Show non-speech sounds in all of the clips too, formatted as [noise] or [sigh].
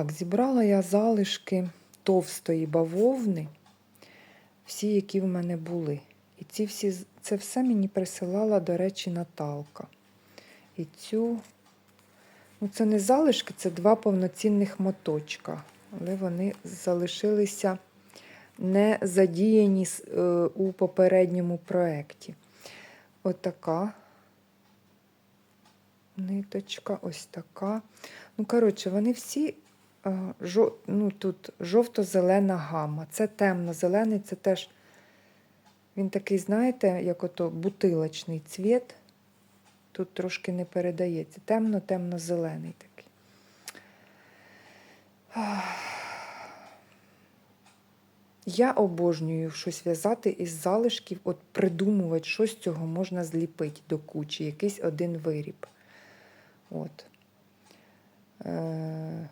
Так, зібрала я залишки товстої бавовни, всі, які в мене були. І ці всі, це все мені присилала, до речі, Наталка. І цю, ну це не залишки, це два повноцінних моточка. Але вони залишилися не задіяні е, у попередньому проєкті. Отака ниточка, ось така. Ну, коротше, вони всі жо, ну, тут жовто-зелена гама. Це темно-зелений, це теж він такий, знаєте, як ото бутилочний цвіт. Тут трошки не передається. Темно-темно-зелений такий. Я обожнюю щось в'язати із залишків, от придумувати, що з цього можна зліпити до кучі, якийсь один виріб. От. Е,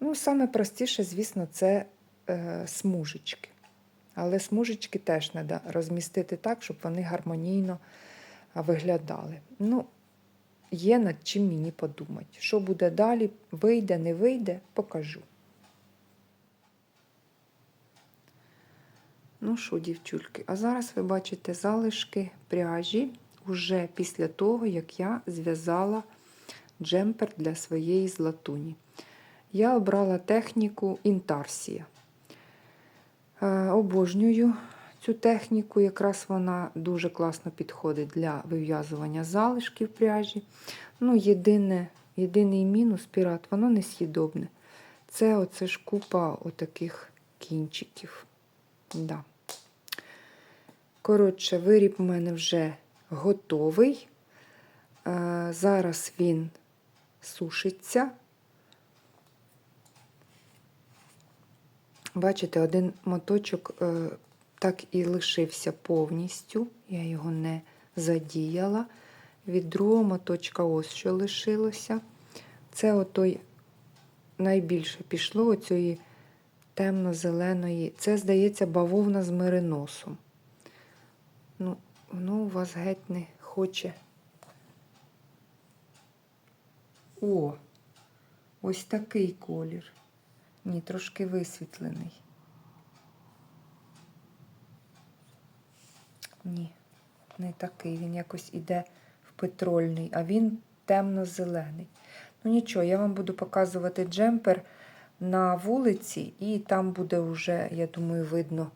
ну, саме простіше, звісно, це е, смужечки. Але смужечки теж треба розмістити так, щоб вони гармонійно виглядали. Ну, є над чим мені подумати. Що буде далі, вийде, не вийде, покажу. Ну що, дівчульки, а зараз ви бачите залишки пряжі уже після того, як я зв'язала джемпер для своєї златуні. Я обрала техніку інтарсія. Е, обожнюю цю техніку, якраз вона дуже класно підходить для вив'язування залишків пряжі. Ну, єдине, єдиний мінус пірат, воно несъїдобне. Це оце ж купа отаких кінчиків. Да. Коротше, виріб у мене вже готовий. Е, зараз він сушиться. Бачите, один моточок е, так і лишився повністю. Я його не задіяла. Від другого моточка ось що лишилося. Це отой найбільше пішло оцієї темно-зеленої. Це, здається, бавовна з мериносом. Ну, воно у вас геть не хоче. О, ось такий колір. Ні, трошки висвітлений. Ні, не такий. Він якось іде в петрольний, а він темно-зелений. Ну нічого, я вам буду показувати джемпер на вулиці, і там буде вже, я думаю, видно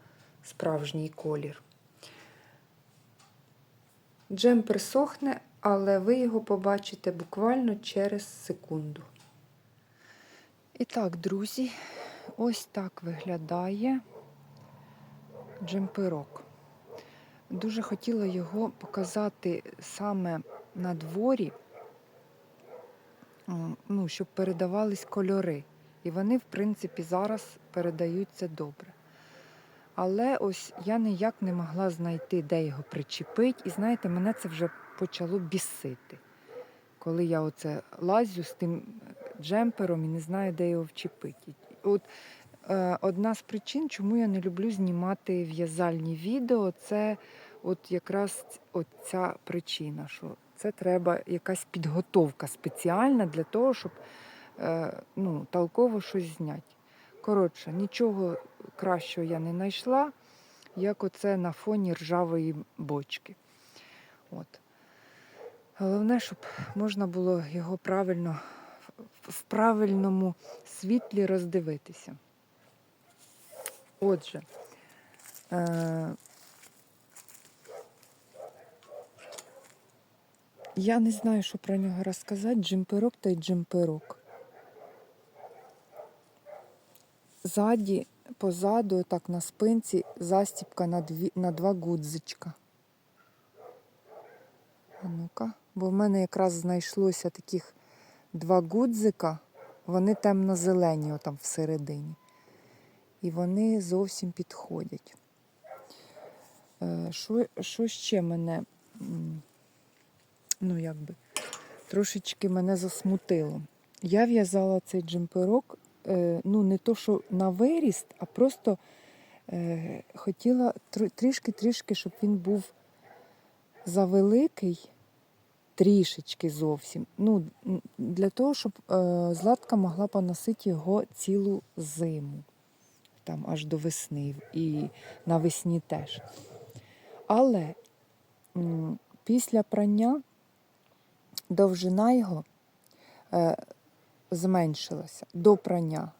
справжній колір. Джемпер сохне, але ви його побачите буквально через секунду. І так, друзі, ось так виглядає джемперок. Дуже хотіла його показати саме на дворі, ну, щоб передавались кольори. І вони, в принципі, зараз передаються добре. Але ось я ніяк не могла знайти, де його причепити. І знаєте, мене це вже почало бісити. Коли я оце лазю з тим джемпером і не знаю, де його вчепити. От е, одна з причин, чому я не люблю знімати в'язальні відео, це от якраз от ця причина, що це треба якась підготовка спеціальна для того, щоб е, ну, толково щось зняти. Коротше, нічого кращого я не знайшла, як оце на фоні ржавої бочки. От. Головне, щоб можна було його правильно в- правильному світлі роздивитися. Отже, е- я не знаю, що про нього розказати. Джимперок та й джимперок. Ззаді, позаду, так на спинці, застіпка на, дві, на два гудзичка. А ну-ка, бо в мене якраз знайшлося таких два гудзика, вони темно-зелені отам всередині. І вони зовсім підходять. Е, Що, що ще мене, ну якби, трошечки мене засмутило. Я в'язала цей джемперок, е, ну не то, що на виріст, а просто е, хотіла трішки-трішки, щоб він був завеликий трішечки зовсім. Ну, для того, щоб е, Златка могла поносити його цілу зиму, там аж до весни, і навесні теж. Але м, після прання довжина його е, зменшилася. До прання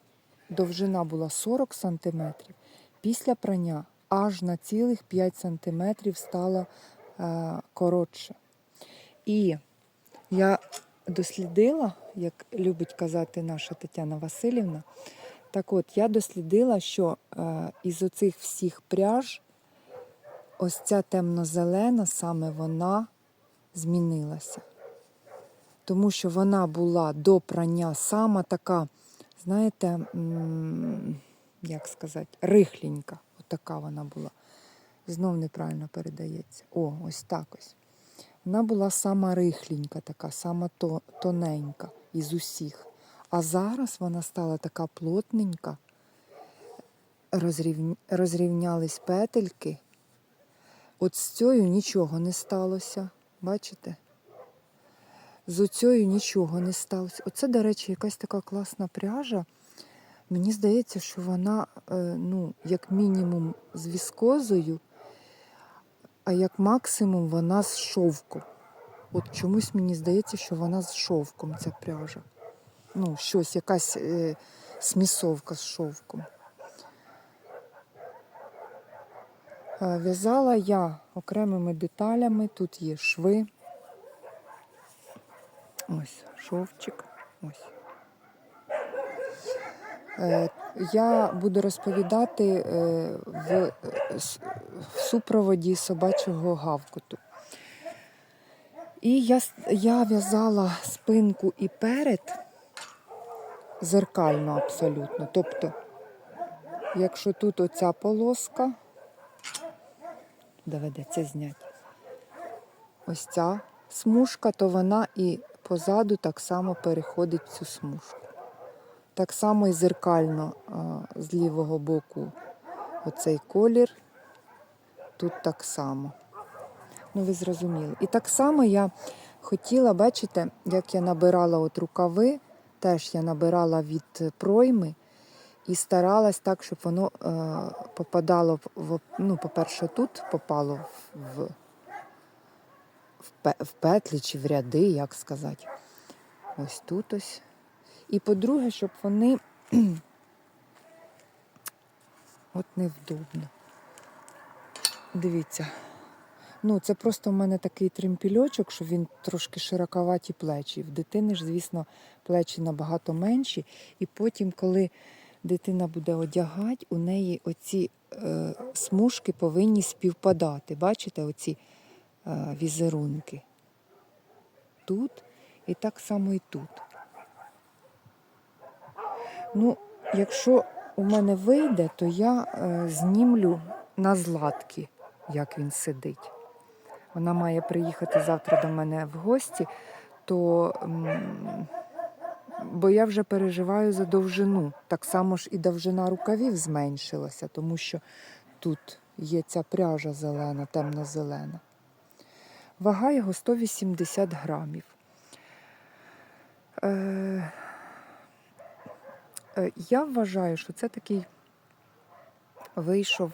довжина була 40 см, після прання аж на цілих 5 см стала е, коротше. І я дослідила, як любить казати наша Тетяна Васильівна, так от я дослідила, що е, із оцих всіх пряж ось ця темно-зелена, саме вона змінилася. Тому що вона була до прання сама така, знаєте, як сказати, рихленька. Отака вона була. Знов неправильно передається. О, ось так ось. Вона була сама рихленька, така, сама тоненька із усіх. А зараз вона стала така плотненька, розрівня... розрівнялись петельки. От з цією нічого не сталося. Бачите? З оцею нічого не сталося. Оце, до речі, якась така класна пряжа. Мені здається, що вона, е, ну, як мінімум, з віскозою, а як максимум вона з шовком. От чомусь мені здається, що вона з шовком ця пряжа. Ну, щось, якась е, смісовка з шовком. Е, В'язала я окремими деталями. Тут є шви. Ось шовчик. Ось. Е, Я буду розповідати е, в, е, в супроводі собачого гавкоту. І я, я в'язала спинку і перед зеркально абсолютно. Тобто, якщо тут оця полоска, доведеться зняти, ось ця смужка, то вона і позаду так само переходить цю смужку. Так само і зеркально з лівого боку оцей колір. Тут так само. Ну, ви зрозуміли. І так само я хотіла, бачите, як я набирала от рукави, теж я набирала від пройми і старалась так, щоб воно е, попадало в, ну, по-перше, тут попало в, в петлі чи в ряди, як сказати. Ось тут ось. І по-друге, щоб вони [clears throat] от невдобно. Дивіться. Ну, це просто в мене такий тремпільочок, що він трошки широковаті плечі. В дитини ж, звісно, плечі набагато менші. І потім, коли дитина буде одягати, у неї оці е, смужки повинні співпадати. Бачите, оці е, візерунки. Тут і так само і тут. Ну, якщо у мене вийде, то я е, знімлю на златки, як він сидить. Вона має приїхати завтра до мене в гості, то бо я вже переживаю за довжину. Так само ж і довжина рукавів зменшилася, тому що тут є ця пряжа зелена, темно-зелена. Вага його 180 грамів. Е, Е, Я вважаю, що це такий вийшов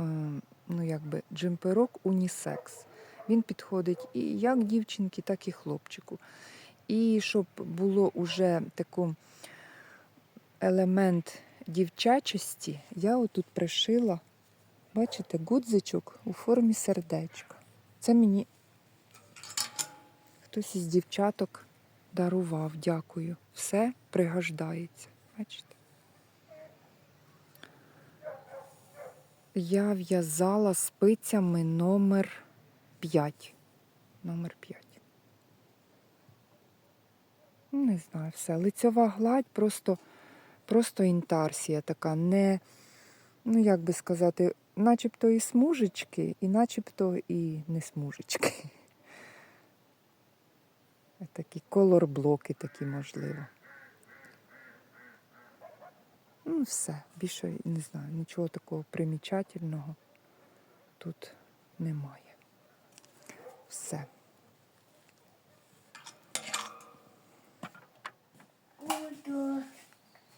е, ну, якби джемперок унісекс. Він підходить і як дівчинці, так і хлопчику. І щоб було уже такий елемент дівчачості, я отут пришила, бачите, гудзичок у формі сердечка. Це мені хтось із дівчаток дарував, дякую. Все пригождається. Бачите? Я в'язала спицями номер 5. Номер 5. Ну, Не знаю, все. Лицьова гладь просто, просто інтарсія така, не, ну як би сказати, начебто і смужечки, і начебто і не смужечки. [laughs] Такі колор-блоки такі, можливо. Ну, все, більше не знаю, нічого такого примічательного тут немає. Все.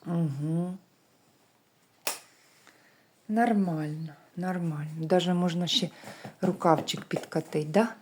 Угу. Нормально, нормально. Даже можна ще рукавчик підкатити, да?